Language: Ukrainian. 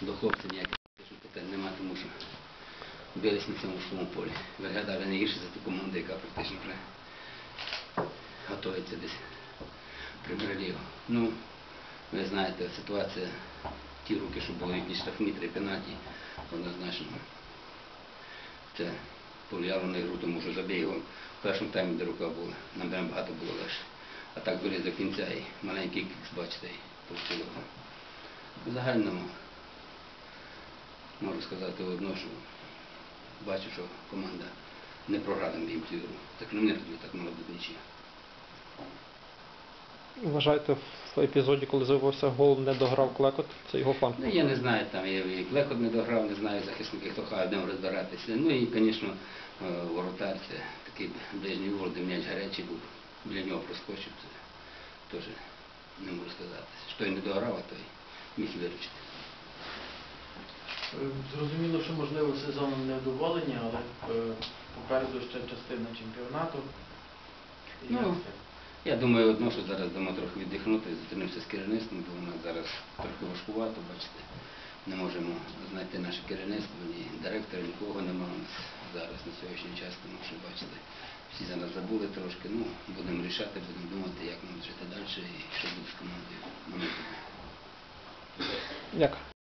до хлопців ніяких питань немає, тому що бились на цьому своєму полі. Виглядає не гірше за ту команду, яка практично вже готується десь прем'єр-лігу. Ну, ви знаєте, ситуація, ті руки, що були їхні штрафні, три пенальті, однозначно. Це повлияло на ігру, тому що його в першому таймі, де рука була, нам багато було легше. А так доріз до кінця і маленький кікс, бачите, і повстило. В загальному можу сказати одно, що бачу, що команда не програла їм цю. Так не тоді так мало бути нічия. Вважаєте, в епізоді, коли з'явився гол, не дограв клекот, це його фан. Ну, я не знаю, там я і Клекот не дограв, не знаю захисники, хто хай будемо розбиратися. Ну і, звісно, е, воротар це такий ближній угол, де м'яч гарячий був, біля нього проскочив, це теж не можу сказати. Що й не дограв, а той міг виручити. Е, Зрозуміло, що можливо сезоном невдоволення, але е, попереду ще частина чемпіонату. І Ну, як це? Я думаю, одно, що зараз дамо трохи віддихнути, зустрінемося з керівництвом, бо у нас зараз трохи важкувато, бачите. Не можемо знайти наше керівництво, ні директора, нікого немає у нас зараз на сьогоднішній час, тому що, бачите, всі за нас забули трошки. Ну, будемо рішати, будемо думати, як нам жити далі і що буде з командою. Як?